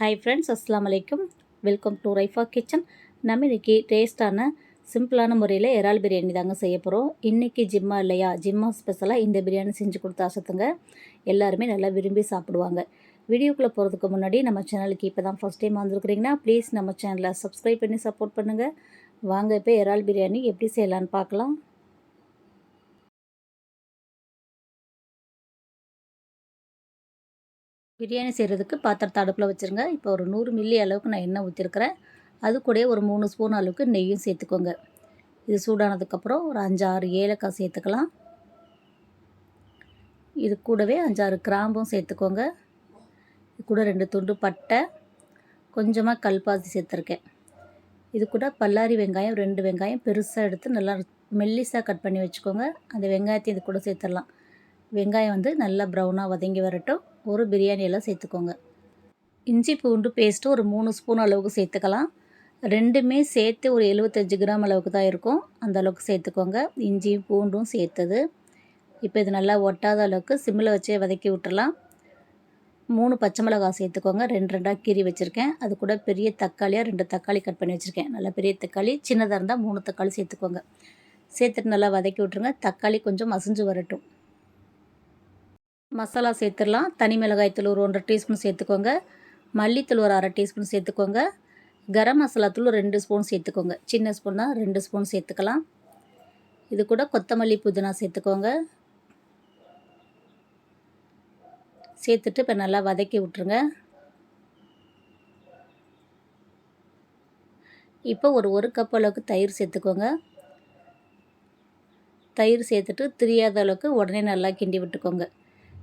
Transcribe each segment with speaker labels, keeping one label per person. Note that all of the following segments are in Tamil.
Speaker 1: ஹாய் ஃப்ரெண்ட்ஸ் அஸ்லாம் வலைக்கும் வெல்கம் டு ரைஃபா கிச்சன் நம்ம இன்றைக்கி டேஸ்ட்டான சிம்பிளான முறையில் இறால் பிரியாணி தாங்க செய்ய போகிறோம் இன்றைக்கி ஜிம்மா இல்லையா? ஜிம்மா ஸ்பெஷலாக இந்த பிரியாணி செஞ்சு கொடுத்து ஆசத்துங்க. எல்லாருமே நல்லா விரும்பி சாப்பிடுவாங்க. வீடியோக்குள்ளே போகிறதுக்கு முன்னாடி நம்ம சேனலுக்கு இப்போ தான் ஃபஸ்ட் டைம் வந்துருக்குறீங்கன்னா ப்ளீஸ் நம்ம சேனலை சப்ஸ்கிரைப் பண்ணி சப்போர்ட் பண்ணுங்கள் வாங்க இப்போ இறால் பிரியாணி எப்படி செய்யலான்னு பார்க்கலாம். பிரியாணி செய்கிறதுக்கு பாத்திரத்தை அடுப்பில் வச்சுருங்க. இப்போ ஒரு நூறு மில்லி அளவுக்கு நான் எண்ணெய் ஊற்றிருக்கிறேன் அது கூட ஒரு மூணு ஸ்பூன் அளவுக்கு நெய்யும் சேர்த்துக்கோங்க. இது சூடானதுக்கப்புறம் ஒரு அஞ்சாறு ஏலக்காய் சேர்த்துக்கலாம். இது கூடவே அஞ்சாறு கிராம்பும் சேர்த்துக்கோங்க. இது கூட ரெண்டு துண்டு பட்டை. கொஞ்சமாக கல்பாசி சேர்த்துருக்கேன். இது கூட பல்லாரி வெங்காயம் ரெண்டு வெங்காயம் பெருசாக எடுத்து நல்லா மெல்லிஸாக கட் பண்ணி வச்சுக்கோங்க. அந்த வெங்காயத்தையும் இது கூட சேர்த்துடலாம். வெங்காயம் வந்து நல்லா ப்ரௌனாக வதங்கி வரட்டும். ஒரு பிரியாணி எல்லாம் சேர்த்துக்கோங்க. இஞ்சி பூண்டு பேஸ்ட்டு ஒரு மூணு ஸ்பூன் அளவுக்கு சேர்த்துக்கலாம். ரெண்டுமே சேர்த்து ஒரு எழுபத்தஞ்சி கிராம் அளவுக்கு தான் இருக்கும். அந்த அளவுக்கு சேர்த்துக்கோங்க. இஞ்சியும் பூண்டும் சேர்த்தது. இப்போ இது நல்லா ஒட்டாத அளவுக்கு சிம்மில் வச்சே வதக்கி விட்டுறலாம். மூணு பச்சை மிளகாய் சேர்த்துக்கோங்க. ரெண்டு ரெண்டாக கீரி வச்சுருக்கேன். அது கூட பெரிய தக்காளியாக ரெண்டு தக்காளி கட் பண்ணி வச்சுருக்கேன். நல்லா பெரிய தக்காளி சின்னதாக இருந்தால் மூணு தக்காளி சேர்த்துக்கோங்க. சேர்த்துட்டு நல்லா வதக்கி விட்ருங்க தக்காளி கொஞ்சம் மசிஞ்சு வரட்டும். மசாலா சேர்த்துடலாம். தனி மிளகாய்த்தூள் ஒரு ஒன்றரை டீஸ்பூன் சேர்த்துக்கோங்க. மல்லித்தூள் ஒரு அரை டீஸ்பூன் சேர்த்துக்கோங்க. கரம் மசாலா தூள் ரெண்டு ஸ்பூன் சேர்த்துக்கோங்க. சின்ன ஸ்பூன் தான் ரெண்டு ஸ்பூன் சேர்த்துக்கலாம். இது கூட கொத்தமல்லி புதினா சேர்த்துக்கோங்க. சேர்த்துட்டு இப்போ நல்லா வதக்கி விட்ருங்க இப்போ ஒரு ஒரு கப் அளவுக்கு தயிர் சேர்த்துக்கோங்க. தயிர் சேர்த்துட்டு தெரியாத அளவுக்கு உடனே நல்லா கிண்டி விட்டுக்கோங்க.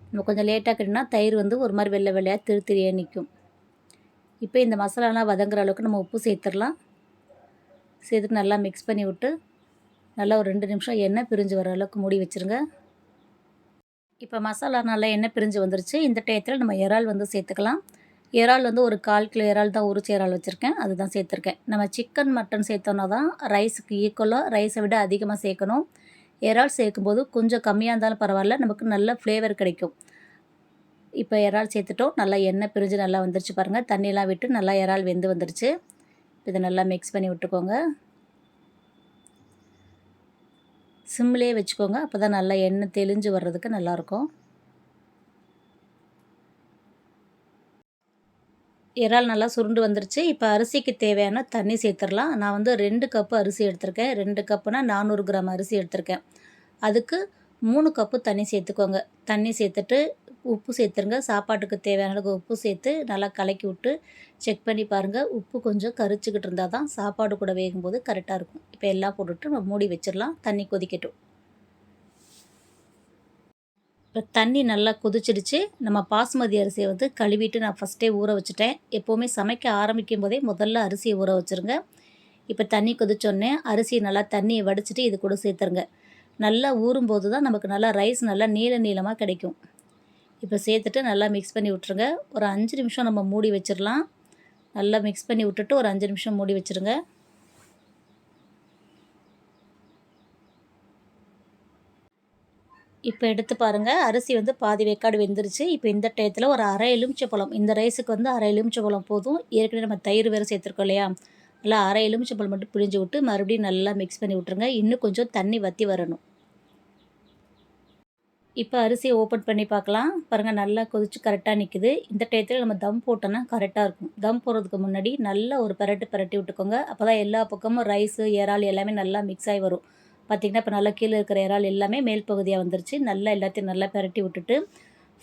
Speaker 1: நம்ம கொஞ்சம் லேட்டாக கட்டினா தயிர் வந்து ஒரு மாதிரி வெள்ளை வெள்ளையாக திரு திரியாக நிற்கும் இப்போ இந்த மசாலாலாம் வதங்குற அளவுக்கு நம்ம உப்பு சேர்த்துடலாம். சேர்த்துட்டு நல்லா மிக்ஸ் பண்ணி விட்டு நல்லா ஒரு ரெண்டு நிமிஷம் எண்ணெய் பிரிஞ்சு வர அளவுக்கு மூடி வச்சுருங்க. இப்போ மசாலா நல்லா எண்ணெய் பிரிஞ்சு வந்துருச்சு. இந்த டயத்தில் நம்ம இறால் வந்து சேர்த்துக்கலாம். இறால் வந்து ஒரு கால் கிலோ இறால் தான் உரிச்சி இறால் வச்சுருக்கேன். அதுதான் சேர்த்துருக்கேன். நம்ம சிக்கன் மட்டன் சேர்த்தோன்னா தான் ரைஸுக்கு ஈக்குவலாக ரைஸை விட அதிகமாக சேர்க்கணும். இறால் சேர்க்கும்போது கொஞ்சம் கம்மியாக இருந்தாலும் பரவாயில்ல. நமக்கு நல்ல ஃப்ளேவர் கிடைக்கும். இப்போ இறால் சேர்த்துட்டோம். நல்லா எண்ணெய் பிரிஞ்சு நல்லா வந்துருச்சு பாருங்கள் தண்ணியெலாம் விட்டு நல்லா இறால் வெந்து வந்துருச்சு. இதை நல்லா மிக்ஸ் பண்ணி விட்டுக்கோங்க. சிம்லேயே வச்சுக்கோங்க. அப்போ தான் நல்லா எண்ணெய் தெளிஞ்சு வர்றதுக்கு நல்லாயிருக்கும். இறால் நல்லா சுருண்டு வந்துருச்சு. இப்போ அரிசிக்கு தேவையான தண்ணி சேர்த்துடலாம். நான் வந்து ரெண்டு கப்பு அரிசி எடுத்திருக்கேன். ரெண்டு கப்புனா நானூறு கிராம் அரிசி எடுத்திருக்கேன். அதுக்கு மூணு கப்பு தண்ணி சேர்த்துக்கோங்க. தண்ணி சேர்த்துட்டு உப்பு சேர்த்துருங்க. சாப்பாட்டுக்கு தேவையான அளவுக்கு உப்பு சேர்த்து நல்லா கலக்கி விட்டு செக் பண்ணி பாருங்கள் உப்பு கொஞ்சம் கரிச்சிக்கிட்டு இருந்தால் தான் சாப்பாடு கூட வேகும்போது கரெக்டாக இருக்கும். இப்போ எல்லாம் போட்டுட்டு நம்ம மூடி வச்சிடலாம். தண்ணி கொதிக்கட்டும். இப்போ தண்ணி நல்லா கொதிச்சிடுச்சு. நம்ம பாசுமதி அரிசியை வந்து கழுவிட்டு நான் ஃபஸ்ட்டே ஊற வச்சுட்டேன். எப்போவுமே சமைக்க ஆரம்பிக்கும் போதே முதல்ல அரிசியை ஊற வச்சுருங்க. இப்போ தண்ணி கொதிச்சோடனே அரிசியை நல்லா தண்ணியை வடிச்சிட்டு இது கூட சேர்த்துருங்க. நல்லா ஊறும்போது தான் நமக்கு நல்லா ரைஸ் நல்லா நீள நீளமாக கிடைக்கும். இப்போ சேர்த்துட்டு நல்லா மிக்ஸ் பண்ணி விட்ருங்க ஒரு அஞ்சு நிமிஷம் நம்ம மூடி வச்சிடலாம் நல்லா மிக்ஸ் பண்ணி விட்டுட்டு ஒரு அஞ்சு நிமிஷம் மூடி வச்சுருங்க. இப்போ எடுத்து பாருங்கள் அரிசி வந்து பாதி வேக்காடு வெந்துருச்சு. இப்போ இந்த டயத்தில் ஒரு அரை எலுமிச்சப்பழம் இந்த ரைஸுக்கு வந்து அரை எலுமிச்சப்பழம் போதும். ஏற்கனவே நம்ம தயிர் வேறு சேர்த்துருக்கோம் இல்லையா? நல்லா அரை எலுமிச்சப்பழம் மட்டும் பிழிஞ்சு விட்டு மறுபடியும் நல்லா மிக்ஸ் பண்ணி விட்ருங்க இன்னும் கொஞ்சம் தண்ணி வற்றி வரணும். இப்போ அரிசியை ஓப்பன் பண்ணி பார்க்கலாம். பாருங்கள் நல்லா கொதிச்சு கரெக்டாக நிற்குது இந்த டயத்தில் நம்ம தம் போட்டோன்னா கரெக்டாக இருக்கும். தம் போடுறதுக்கு முன்னாடி நல்லா ஒரு பரட்டு பரட்டி விட்டுக்கோங்க. அப்போ தான் எல்லா பக்கமும் ரைஸு இறால் எல்லாமே நல்லா மிக்ஸ் ஆகி வரும். பார்த்திங்கன்னா இப்போ நல்லா கீழே இருக்கிற இறால் எல்லாமே மேல் பகுதியாக வந்துருச்சு. நல்லா எல்லாத்தையும் நல்லா பரட்டி விட்டுட்டு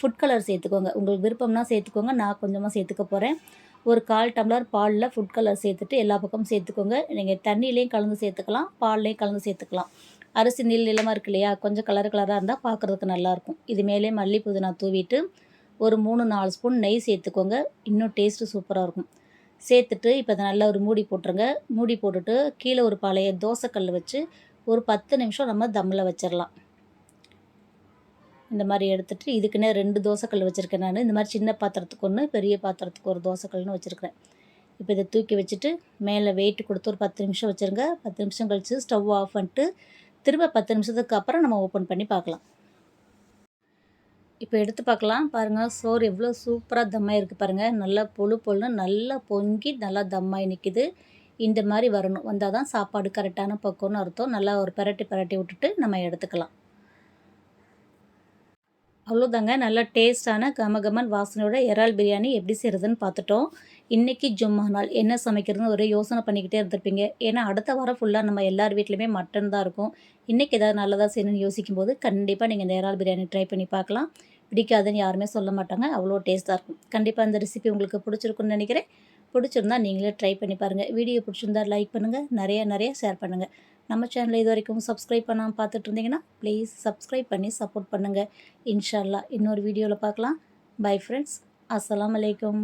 Speaker 1: ஃபுட் கலர் சேர்த்துக்கோங்க. உங்களுக்கு விருப்பம்னா சேர்த்துக்கோங்க. நான் கொஞ்சமாக சேர்த்துக்க போகிறேன் ஒரு கால் டம்ளர் பாலில் ஃபுட் கலர் சேர்த்துட்டு எல்லா பக்கமும் சேர்த்துக்கோங்க. நீங்கள் தண்ணியிலையும் கலந்து சேர்த்துக்கலாம். பால்லையும் கலந்து சேர்த்துக்கலாம். அரிசி நீள் நிலமாக இருக்கு இல்லையா? கொஞ்சம் கலர் கலராக இருந்தால் பார்க்குறதுக்கு நல்லாயிருக்கும் இது மேலே மல்லி புதினா தூவிட்டு ஒரு மூணு நாலு ஸ்பூன் நெய் சேர்த்துக்கோங்க. இன்னும் டேஸ்ட்டு சூப்பராக இருக்கும். சேர்த்துட்டு இப்போ அதை நல்லா ஒரு மூடி போட்டுருங்க. மூடி போட்டுட்டு கீழே ஒரு பழைய தோசைக்கல் வச்சு ஒரு பத்து நிமிஷம் நம்ம தம்மில் வச்சிடலாம் இந்த மாதிரி எடுத்துகிட்டு இதுக்குன்னே ரெண்டு தோசைக்கல் வச்சுருக்கேன் நான். இந்த மாதிரி சின்ன பாத்திரத்துக்கு ஒன்று பெரிய பாத்திரத்துக்கு ஒரு தோசைக்கல்னு வச்சுருக்கிறேன். இப்போ இதை தூக்கி வச்சுட்டு மேலே வெயிட் கொடுத்து ஒரு பத்து நிமிஷம் வச்சுருங்க. பத்து நிமிஷம் கழித்து ஸ்டவ் ஆஃப் பண்ணிட்டு திரும்ப பத்து நிமிஷத்துக்கு அப்புறம் நம்ம ஓப்பன் பண்ணி பார்க்கலாம். இப்போ எடுத்து பார்க்கலாம். பாருங்கள் சோறு எவ்வளோ சூப்பராக தம்மாகி இருக்குது பாருங்கள் நல்லா பொழு பொழுன்னு நல்லா பொங்கி நல்லா தம்மாகி நிற்கிது இந்த மாதிரி வரணும். வந்தால் தான் சாப்பாடு கரெக்டான பக்குவம்னு அர்த்தம். நல்லா ஒரு பரட்டி பரட்டி விட்டுட்டு நம்ம எடுத்துக்கலாம். அவ்வளோதாங்க நல்லா டேஸ்டான கமகமன் வாசனையோட இறால் பிரியாணி எப்படி செய்கிறதுன்னு பார்த்துட்டோம். இன்றைக்கி ஜும்மா நாள். என்ன சமைக்கிறதுன்னு ஒரே யோசனை பண்ணிக்கிட்டே இருந்திருப்பீங்க. ஏன்னா அடுத்த வாரம் ஃபுல்லாக நம்ம எல்லார் வீட்லேயுமே மட்டன் தான் இருக்கும். இன்றைக்கி ஏதாவது நல்லதாக செய்யணும்னு யோசிக்கும் போது கண்டிப்பாக நீங்கள் இந்த இறால் பிரியாணி ட்ரை பண்ணி பார்க்கலாம். பிடிக்காதுன்னு யாருமே சொல்ல மாட்டாங்க. அவ்வளோ டேஸ்ட்டாக இருக்கும். கண்டிப்பாக இந்த ரெசிபி உங்களுக்கு பிடிச்சிருக்குன்னு நினைக்கிறேன். பிடிச்சிருந்தா நீங்களே ட்ரை பண்ணி பாருங்கள் வீடியோ பிடிச்சிருந்தா லைக் பண்ணுங்கள் நிறைய நிறைய ஷேர் பண்ணுங்கள் நம்ம சேனலை இது வரைக்கும் சப்ஸ்கிரைப் பண்ணாமல் பார்த்துட்டு இருந்தீங்கன்னா ப்ளீஸ் சப்ஸ்கிரைப் பண்ணி சப்போர்ட் பண்ணுங்கள் இன்ஷால்லா இன்னொரு வீடியோவில் பார்க்கலாம். பை ஃப்ரெண்ட்ஸ் அஸ்லாம் வலைக்கம்